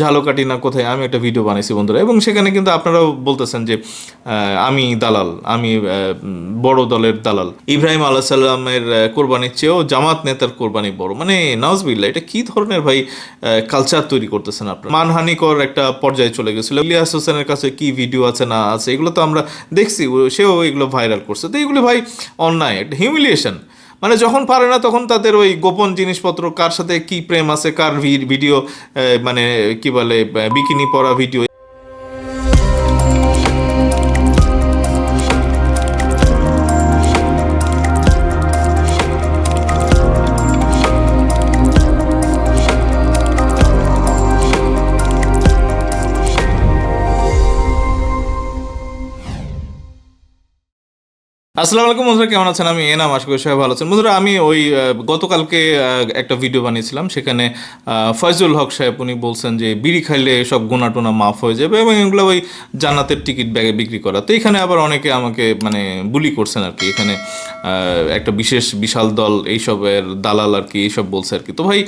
ঝালকাটি না কোথায়, আমি একটা ভিডিও বানাইছি বন্ধুরা। এবং সেখানে কিন্তু আপনারাও বলতেছেন যে আমি দালাল, আমি বড় দলের দালাল। ইব্রাহিম আল্লাহ সাল্লামের কোরবানির চেয়েও জামাত নেতার কোরবানি বড়। মানে নওয়াজবিল্লা এটা কি ধরনের ভাই কালচার তৈরি করতেছেন আপনার? মানহানিকর একটা পর্যায়ে চলে গেছিল। ইলিয়াস হোসেনের কাছে কি ভিডিও আছে, না আছে, এগুলো তো আমরা দেখছি সেও এগুলো ভাইরাল করছে। তো এগুলো ভাই অন্যায়, একটা হিউমিলিয়েশন মানে যখন পারে না তখন তাদের ওই গোপন জিনিসপত্র, কার সাথে কি প্রেম আছে, কার ভিডিও মানে কি বলে বিকিনি পরা ভিডিও আসসালামু আলাইকুম বন্ধুরা, কেমন আছেন? আমি এনাম, আশা করি সবাই ভালো আছেন। বন্ধুরা, আমি ওই গতকালকে একটা ভিডিও বানিয়েছিলাম। সেখানে ফয়জুল হক সাহেব, উনি বলছেন যে বিড়ি খাইলে সব গুণা টুনা মাফ হয়ে যাবে এবং এগুলো ওই জান্নাতের টিকিট ব্যাগে বিক্রি করা। তো এখানে আবার অনেকে আমাকে মানে বুলি করছেন আর কি। এখানে একটা বিশেষ বিশাল দল, এইসবের দালাল আর কি, এইসব বলছে আর কি। তো ভাই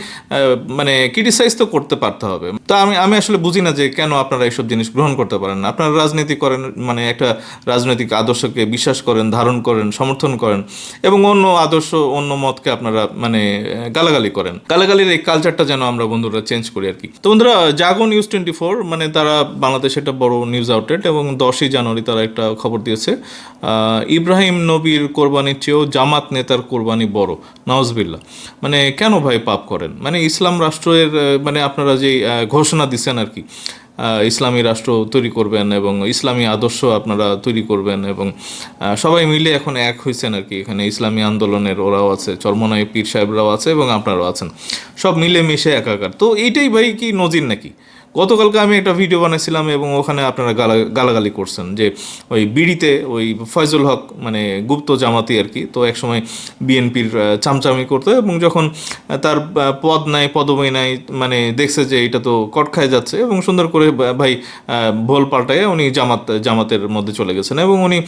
মানে ক্রিটিসাইজ তো করতে পারতে হবে। তো আমি আমি আসলে বুঝি না যে কেন আপনারা এইসব জিনিস গ্রহণ করতে পারেন না। আপনারা রাজনীতি করেন মানে একটা রাজনৈতিক আদর্শকে বিশ্বাস করেন, ধারণ করেন, সমর্থন করেন এবং অন্য আদর্শ, অন্য মতকে আপনারা মানে গালাগালি করেন। গালাগালির এই কালচারটা যেন আমরা বন্ধুরা চেঞ্জ করি আর কি। তো বন্ধুরা, জাগো নিউজ টোয়েন্টি ফোর মানে তারা বাংলাদেশে একটা বড় নিউজ আউটলেট এবং দশই জানুয়ারি তারা একটা খবর দিয়েছে ইব্রাহিম নবীর কোরবানির চেয়েও জামাত নেতার কোরবানি বড় নওয়াজবিল্লা মানে কেন ভাই পাপ করেন? মানে ইসলাম রাষ্ট্রের মানে আপনারা যে ঘোষণা দিচ্ছেন আর কি ইসলামী রাষ্ট্র তৈরি করবেন এবং ইসলামী আদর্শ আপনারা তৈরি করবেন এবং সবাই মিলে এখন এক হয়েছেন আর কি। এখানে ইসলামী আন্দোলনের ওরাও আছে, চরমনাই পীর সাহেবরাও আছে এবং আপনারাও আছেন। সব মিলে মিশে একাকার। তো এইটাই ভাই কি নজির নাকি? গতকালকে আমি একটা ভিডিও বানাইছিলাম এবং ওখানে আপনারা গালা, গালাগালি করছেন যে ওই বিড়িতে ওই ফয়জুল হক মানে গুপ্ত জামাতি আর কি, তো একসময় বিএনপির চামচামি করতো এবং যখন তার পদ নাই, পদবী নাই মানে দেখছে যে এটা তো কট খায় যাচ্ছে এবং সুন্দর করে ভাই ভোল পাল্টায় উনি জামাত, জামাতের মধ্যে চলে গেছেন এবং উনি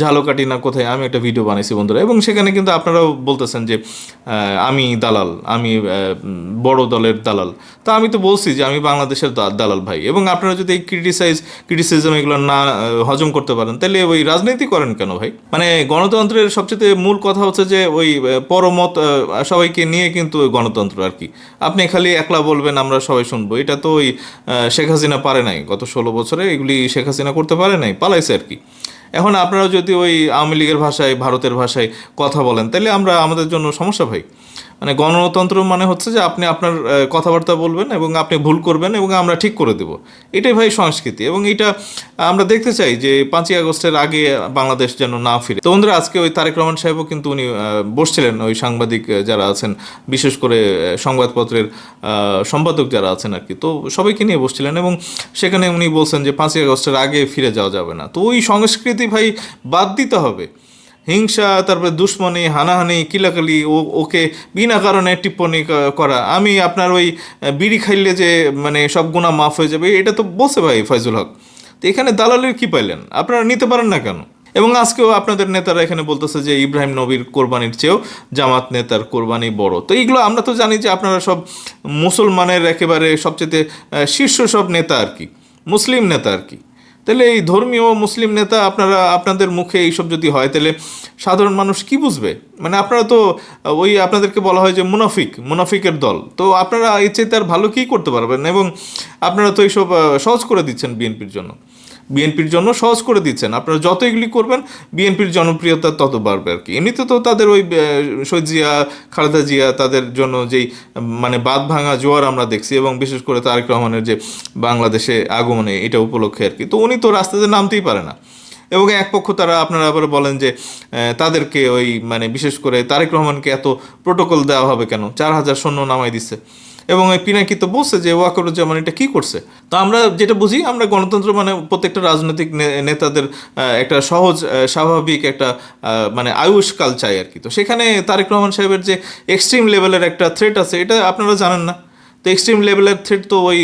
ঝালকাটি না কোথায়, আমি একটা ভিডিও বানাইছি বন্ধুরা, এবং সেখানে কিন্তু আপনারাও বলতেছেন যে আমি দালাল, আমি বড় দলের দালাল। তা আমি তো বলছি যে আমি বাংলাদেশের দালাল ভাই। এবং আপনারা যদি এই ক্রিটিসাইজ ক্রিটিসিজম এগুলো না হজম করতে পারেন, তাহলে ওই রাজনীতি করেন কেন ভাই? মানে গণতন্ত্রের সবচেয়ে মূল কথা হচ্ছে যে ওই পরমত সবাইকে নিয়ে কিন্তু গণতন্ত্র আর কি। আপনি খালি একলা বলবেন, আমরা সবাই শুনব। এটা তো ওই শেখ হাসিনা পারে নাই। গত ষোলো বছরে এগুলি শেখ হাসিনা করতে পারে নাই, পালাইছে আর কি। এখন আপনারা যদি ওই আওয়ামী লীগের ভাষায়, ভারতের ভাষায় কথা বলেন, তাহলে আমরা আমাদের জন্য সমস্যা ভাই। মানে গণতন্ত্র মানে হচ্ছে যে আপনি আপনার কথাবার্তা বলবেন এবং আপনি ভুল করবেন এবং আমরা ঠিক করে দেব। এটাই ভাই সংস্কৃতি এবং এটা আমরা দেখতে চাই যে পাঁচই আগস্টের আগে বাংলাদেশ যেন না ফিরে। তো বন্ধুরা, আজকে ওই তারেক রহমান সাহেবও কিন্তু উনি বসছিলেন, ওই সাংবাদিক যারা আছেন, বিশেষ করে সংবাদপত্রের সম্পাদক যারা আছেন আর কি। তো সবাইকে নিয়ে বসছিলেন এবং সেখানে উনি বলছেন যে পাঁচই আগস্টের আগে ফিরে যাওয়া যাবে না। তো ওই সংস্কৃতি ভাই বাদ দিতে হবে। হিংসা, তারপরে দুশ্মনী, হানাহানি, কিলাকালি, ও, ওকে বিনা কারণে টিপ্পনি ক- করা। আমি আপনার ওই বিড়ি খাইলে যে মানে সব গুণা মাফ হয়ে যাবে, এটা তো বলছে ভাই ফয়জুল হক। তো এখানে দালালের কি পাইলেন? আপনারা নিতে পারেন না কেন? এবং আজকেও আপনাদের নেতারা এখানে বলতেছে যে, ইব্রাহিম নবীর কোরবানির চেয়েও জামাত নেতার কোরবানি বড়। তো এইগুলো আমরা তো জানি যে, আপনারা সব মুসলমানের একেবারে সবচেয়ে শীর্ষ সব নেতা আর কি, মুসলিম নেতা আর কি। তাহলে এই ধর্মীয় মুসলিম নেতা আপনারা, আপনাদের মুখে এইসব যদি হয়, তাহলে সাধারণ মানুষ কি বুঝবে? মানে আপনারা তো, ওই আপনাদেরকে বলা হয় যে মুনাফিক, মুনাফিকের দল। তো আপনারা চাইতে আর ভালো কী করতে পারবেন? এবং আপনারা তো এইসব সহজ করে দিচ্ছেন বিএনপির জন্য। বিএনপির জন্য সহজ করে দিচ্ছেন। আপনারা যত এগুলি করবেন, বিএনপির জনপ্রিয়তা তত বাড়বে আর কি। এমনিতে তো তাদের ওই শহীদ জিয়া, খালেদা জিয়া তাদের জন্য যেই মানে বাদ ভাঙা জোয়ার আমরা দেখছি এবং বিশেষ করে তারেক রহমানের যে বাংলাদেশে আগমনে এটা উপলক্ষে আর কি। তো উনি তো রাস্তাতে নামতেই পারে না। এবং এক পক্ষ তারা আপনারা আবার বলেন যে তাদেরকে ওই মানে বিশেষ করে তারেক রহমানকে এত প্রোটোকল দেওয়া হবে কেন? চার হাজার সৈন্য নামাই দিচ্ছে। এবং এই পিনাকি তো বলছে যে ওয়াকরুজ্জামান এটা কী করছে? তো আমরা যেটা বুঝি, আমরা গণতন্ত্র মানে প্রত্যেকটা রাজনৈতিক নেতাদের একটা সহজ স্বাভাবিক একটা মানে আয়ুষ্কাল চাই আর কি। তো সেখানে তারেক রহমান সাহেবের যে এক্সট্রিম লেভেলের একটা থ্রেট আছে, এটা আপনারা জানেন না? এক্সট্রিম লেভেলের থ্রেট তো ওই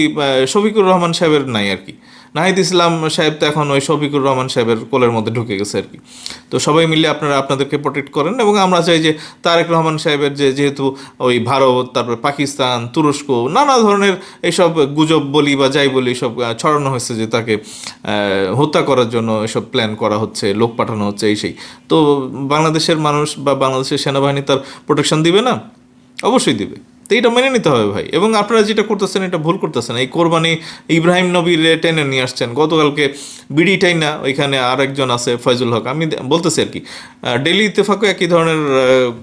শফিকুর রহমান সাহেবের নাই আর কি। নাহিদ ইসলাম সাহেব তো এখন ওই শফিকুর রহমান সাহেবের কোলের মধ্যে ঢুকে গেছে আর কি। তো সবাই মিলে আপনারা আপনাদেরকে প্রোটেক্ট করেন এবং আমরা চাই যে তারেক রহমান সাহেবের যে যেহেতু ওই ভারত, তারপর পাকিস্তান, তুরস্ক, নানা ধরনের এইসব গুজব বলি বা যাই বলি সব ছড়ানো হয়েছে যে তাকে হত্যা করার জন্য এসব প্ল্যান করা হচ্ছে, লোক পাঠানো হচ্ছে, এই সেই। তো বাংলাদেশের মানুষ বা বাংলাদেশের সেনাবাহিনী তার প্রোটেকশন দিবে না? অবশ্যই দিবে। তো এটা মেনে নিতে হবে ভাই। এবং আপনারা যেটা করতেছেন, এটা ভুল করতেছেন। এই কোরবানি ইব্রাহিম নবীর টেনে নিয়ে আসছেন। গতকালকে বিডি টাইনা, ওইখানে আর একজন আছে, ফয়জুল হক। আমি বলতেছি আর কি ডেলি ইত্তেফাকও একই ধরনের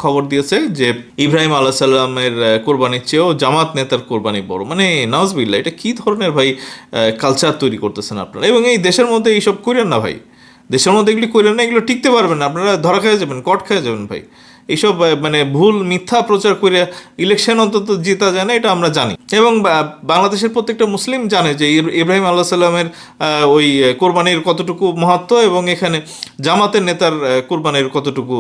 খবর দিয়েছে যে ইব্রাহিম আল্লাহ সাল্লামের কোরবানির চেয়েও জামাত নেতার কোরবানি বড়। মানে নওয়াজবিল্লা এটা কি ধরনের ভাই কালচার তৈরি করতেছেন আপনারা? এবং এই দেশের মধ্যে এইসব করেন না ভাই। দেশের মধ্যে এগুলি করেন না, এগুলো টিকতে পারবেন না। আপনারা ধরা খেয়ে যাবেন, কট খেয়ে যাবেন ভাই। এইসব মানে ভুল মিথ্যা প্রচার করে ইলেকশন অন্তত জিতা যায় না, এটা আমরা জানি। এবং বাংলাদেশের প্রত্যেকটা মুসলিম জানে যে ইব্রাহিম আল্লাহ সাল্লামের ওই কোরবানির কতটুকু মহত্ব এবং এখানে জামাতের নেতার কোরবানির কতটুকু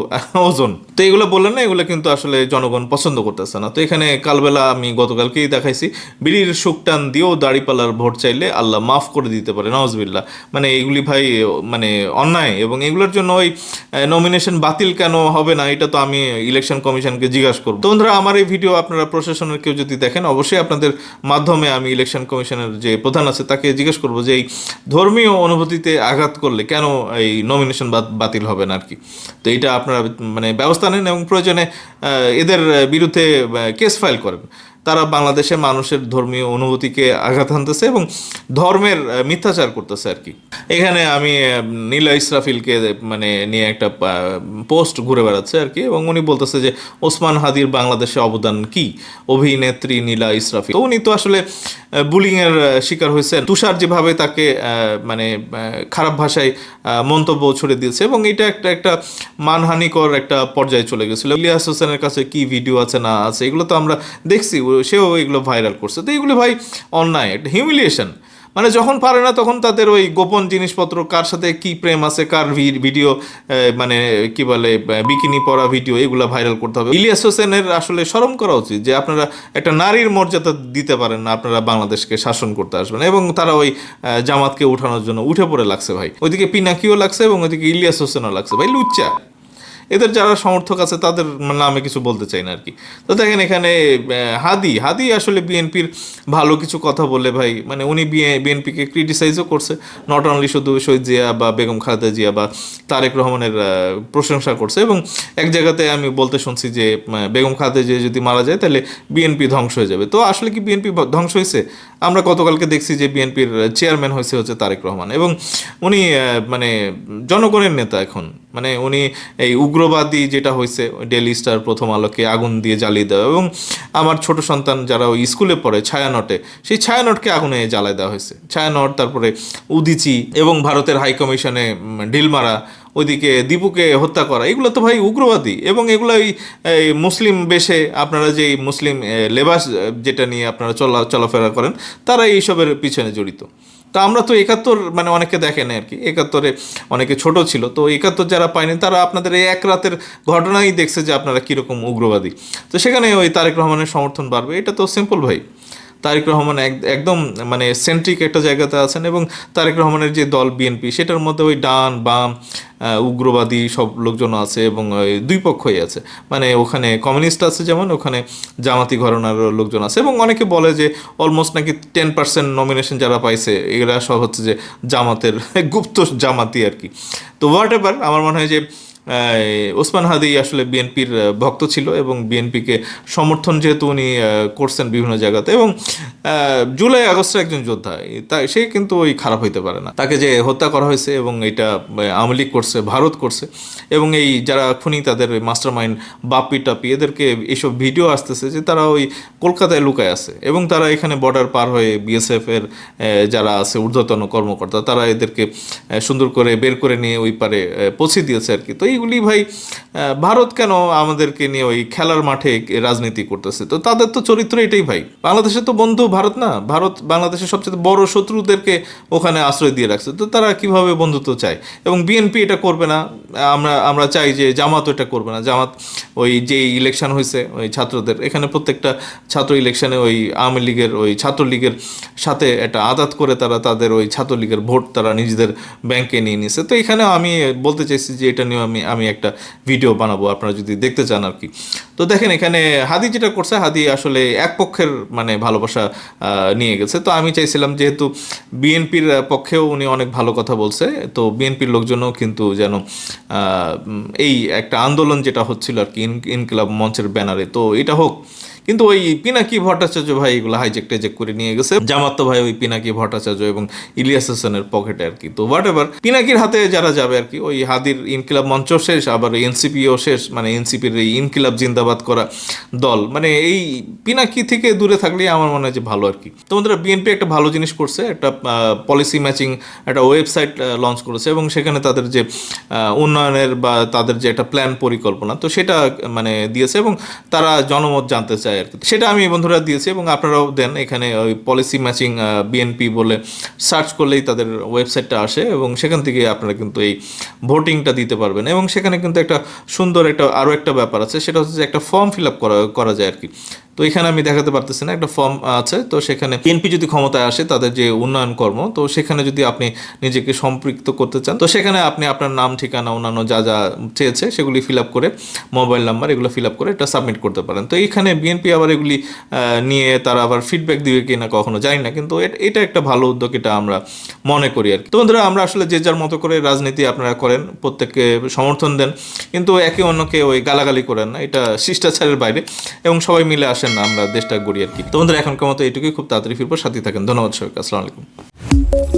ওজন। তো এগুলো বললেন না, এগুলো কিন্তু আসলে জনগণ পছন্দ করতেছে না। তো এখানে কালবেলা আমি গতকালকেই দেখাইছি, বিড়ির শুকটান দিয়েও দাড়িপাল্লার ভোট চাইলে আল্লাহ মাফ করে দিতে পারে নওয়াজবিল্লা মানে এগুলি ভাই মানে অন্যায় এবং এগুলোর জন্য ওই নমিনেশন বাতিল কেন হবে না, এটা তো আমি ইলেকশন কমিশনকে জিজ্ঞাসা করব। বন্ধুরা, আমার এই ভিডিও আপনারা প্রশাসনের কেউ যদি দেখেন, অবশ্যই আপনাদের মাধ্যমে আমি ইলেকশন কমিশনের যে প্রধান আছে, তাকে জিজ্ঞেস করব যে এই ধর্মীয় অনুভূতিতে আঘাত করলে কেন এই নমিনেশন বাতিল হবে না আর কি তো এটা আপনারা মানে ব্যবস্থা নেন এবং প্রয়োজনে এদের বিরুদ্ধে কেস ফাইল করেন। তারা বাংলাদেশের মানুষের ধর্মীয় অনুভূতিকে আঘাত হানতেছে এবং ধর্মের মিথ্যাচার করতেছে আর কি। এখানে আমি নীলা ইসরাফিলকে মানে নিয়ে একটা পোস্ট ঘুরে বেড়াচ্ছে আর কি এবং উনি বলতেছে যে, ওসমান হাদির বাংলাদেশে অবদান কি? অভিনেত্রী নীলা ইসরাফিল। উনি তো আসলে বুলিংয়ের শিকার হয়েছেন। তুষার যেভাবে তাকে মানে খারাপ ভাষায় মন্তব্য ছড়ে দিয়েছে এবং এটা একটা একটা মানহানিকর একটা পর্যায়ে চলে গেছিল। ইলিয়াস হোসেনের কাছে কি ভিডিও আছে, না আছে, এগুলো তো আমরা দেখছি। সেও এগুলো ভাইরাল করছে। তো এগুলো ভাই অন্যায়, একটা হিউমিলিয়েশন মানে যখন পারে না তখন তাদের ওই গোপন জিনিসপত্র, কার সাথে কি প্রেম আছে, কার ভিডিও মানে কি বলে বিকিনি পরা ভিডিও এগুলো ভাইরাল করতে হবে। ইলিয়াস হোসেনের আসলে শরম করা উচিত যে আপনারা একটা নারীর মর্যাদা দিতে পারেন না, আপনারা বাংলাদেশকে শাসন করতে আসবেন। এবং তারা ওই জামাতকে উঠানোর জন্য উঠে পড়ে লাগছে ভাই। ওইদিকে পিনাকিও লাগছে এবং ওইদিকে ইলিয়াস হোসেনও লাগছে। ভাই লুচ্চা। এদের যারা সমর্থক আছে, তাদের নামে কিছু বলতে চাই না আর কি। তো দেখেন এখানে হাদি হাদি আসলে বিএনপির ভালো কিছু কথা বলে ভাই। মানে উনি বিএনপিকে ক্রিটিসাইজও করছে। নট অনলি শুধু শহীদ জিয়া বা বেগম খালেদা জিয়া বা তারেক রহমানের প্রশংসা করছে এবং এক জায়গাতে আমি বলতে শুনছি যে বেগম খালেদা জিয়া যদি মারা যায়, তাহলে বিএনপি ধ্বংস হয়ে যাবে। তো আসলে কি বিএনপি ধ্বংস হয়েছে? আমরা গতকালকে দেখছি যে বিএনপির চেয়ারম্যান হয়েছে হচ্ছে তারেক রহমান এবং উনি মানে জনগণের নেতা এখন। মানে উনি এই উগ্রবাদী যেটা হয়েছে ডেলি স্টার প্রথম আলোকে আগুন দিয়ে জ্বালিয়ে দেওয়া এবং আমার ছোট সন্তান যারা ওই স্কুলে পড়ে ছায়ানটে, সেই ছায়ানটকে আগুনে জ্বালায় দেওয়া হয়েছে। ছায়ানট, তারপরে উদিচি এবং ভারতের হাই কমিশনে মারা ওইদিকে দীপুকে হত্যা করা, এগুলো তো ভাই উগ্রবাদী এবং এগুলো এই মুসলিম বেশে আপনারা যে মুসলিম লেবাস যেটা নিয়ে আপনারা চলা, চলাফেরা করেন, তারা এইসবের পিছনে জড়িত। তো আমরা তো একাত্তর মানে অনেকে দেখেন আর কি। একাত্তরে অনেকে ছোট ছিল। তো একাত্তর যারা পায়নি, তারা আপনাদের এই এক রাতের ঘটনাই দেখছে যে আপনারা কীরকম উগ্রবাদী। তো সেখানে ওই তারেক রহমানের সমর্থন বাড়বে। এটা তো সিম্পল ভাই। তারেক রহমান এক- একদম মানে সেন্ট্রিক একটা জায়গাতে আছেন এবং তারেক রহমানের যে দল বিএনপি সেটার মধ্যে ওই ডান, বাম উগ্রবাদী সব লোকজন আছে এবং দুই পক্ষই আছে। মানে ওখানে কমিউনিস্ট আছে যেমন, ওখানে জামাতি ঘরানার লোকজন আছে এবং অনেকে বলে যে অলমোস্ট নাকি টেন পার্সেন্ট নমিনেশন যারা পাইছে, এরা সব হচ্ছে যে জামাতের, গুপ্ত জামাতি আর কি। তো হোয়াট এভার আমার মনে হয় যে ওসমান হাদি আসলে বিএনপির ভক্ত ছিল এবং বিএনপিকে সমর্থন যেহেতু উনি করছেন বিভিন্ন জায়গাতে এবং জুলাই আগস্টের একজন যোদ্ধা তাই সে কিন্তু ওই খারাপ হইতে পারে না। তাকে যে হত্যা করা হয়েছে এবং এটা লীগ করছে, ভারত করছে এবং এই যারা খুনি তাদের মাস্টার মাইন্ড বাপি টাপি এদেরকে এইসব ভিডিও আসতেছে যে তারা ওই কলকাতায় লুকায় আছে এবং তারা এখানে বর্ডার পার হয়ে বিএসএফ এর যারা আছে ঊর্ধ্বতন কর্মকর্তা, তারা এদেরকে সুন্দর করে বের করে নিয়ে ওই পারে পৌঁছে দিয়েছে আর কি। তো এইগুলো এইগুলি ভাই ভারত কেন আমাদেরকে নিয়ে ওই খেলার মাঠে রাজনীতি করতেছে? তো তাদের তো চরিত্র এটাই ভাই। বাংলাদেশের তো বন্ধু ভারত না। ভারত বাংলাদেশের সবচেয়ে বড় শত্রুদেরকে ওখানে আশ্রয় দিয়ে রাখছে। তো তারা কীভাবে বন্ধুত্ব চায়? এবং বিএনপি এটা করবে না। আমরা আমরা চাই যে জামাত এটা করবে না। জামাত ওই যে ইলেকশন হয়েছে, ওই ছাত্রদের, এখানে প্রত্যেকটা ছাত্র ইলেকশনে ওই আওয়ামী লীগের, ওই ছাত্রলীগের সাথে একটা আদাত করে তারা তাদের ওই ছাত্রলীগের ভোট তারা নিজেদের ব্যাংকে নিয়ে নিছে। তো এখানে আমি বলতে চাইছি যে এটা নিয়ে আমি আমি একটা ভিডিও বানাবো, আপনারা যদি দেখতে চান আর কি। তো দেখেন এখানে হাদি যেটা করছে, হাদি আসলে এক পক্ষের মানে ভালোবাসা নিয়ে গেছে। তো আমি চাইছিলাম যেহেতু বিএনপির পক্ষেও উনি অনেক ভালো কথা বলছে, তো বিএনপির লোকজনও কিন্তু যেন এই একটা আন্দোলন যেটা হচ্ছিল আর কি ইনকিলাব মঞ্চের ব্যানারে। তো এটা হোক কিন্তু ওই পিনাকি ভট্টাচার্য ভাই এগুলো হাইজেক টাইজেক করে নিয়ে গেছে। জামাত ভাই ওই পিনাকি ভট্টাচার্য এবং ইলিয়াস হাসানের পকেটে আর কি। তো হোয়াট এভার পিনাকির হাতে যারা যাবে আর কি, ওই হাদির ইনকিলাব মঞ্চ শেষ, আবার এনসিপিও শেষ মানে এনসিপির এই ইনকিলাব জিন্দাবাদ করা দল। মানে এই পিনাকি থেকে দূরে থাকলেই আমার মনে হয় যে ভালো আর কি। তোমাদের বিএনপি একটা ভালো জিনিস করছে, একটা পলিসি ম্যাচিং একটা ওয়েবসাইট লঞ্চ করেছে এবং সেখানে তাদের যে উন্নয়নের বা তাদের যে একটা প্ল্যান পরিকল্পনা, তো সেটা মানে দিয়েছে এবং তারা জনমত জানতে চায়। আর কি। সেটা আমি বন্ধুরা দিয়েছি এবং আপনারাও দেন এখানে ওই পলিসি ম্যাচিং বিএনপি বলে সার্চ করলেই তাদের ওয়েবসাইটটা আসে এবং সেখান থেকে আপনারা কিন্তু এই ভোটিংটা দিতে পারবেন এবং সেখানে কিন্তু একটা সুন্দর একটা আরও একটা ব্যাপার আছে, সেটা হচ্ছে যে একটা ফর্ম ফিল আপ করা করা যায় আর কি। তো এখানে আমি দেখাতে পারতেছি না, একটা ফর্ম আছে, তো সেখানে বিএনপি যদি ক্ষমতায় আসে তাদের যে উন্নয়ন কর্ম, তো সেখানে যদি আপনি নিজেকে সম্পৃক্ত করতে চান, তো সেখানে আপনি আপনার নাম, ঠিকানা, অন্যান্য যা যা চেয়েছে সেগুলি ফিল আপ করে মোবাইল নাম্বার এগুলো ফিল আপ করে এটা সাবমিট করতে পারেন। তো এইখানে বিএনপি আবার এগুলি নিয়ে তারা আবার ফিডব্যাক দিবে কি না কখনো জানি না, কিন্তু এট- এটা একটা ভালো উদ্যোগ এটা আমরা মনে করি আর কি। তো বন্ধুরা, আমরা আসলে যে যার মতো করে রাজনীতি আপনারা করেন, প্রত্যেককে সমর্থন দেন, কিন্তু একে অন্যকে ওই গালাগালি করেন না, এটা শিষ্টাচারের বাইরে, এবং সবাই মিলে আসেন না আমরা দেশটা গড়ি আর কি। তোমাদের এখনকার মতো এইটুকুই। খুব তাড়াতাড়ি ফিরবো সাথে থাকেন। ধন্যবাদ সবাইকে, আসসালামু আলাইকুম।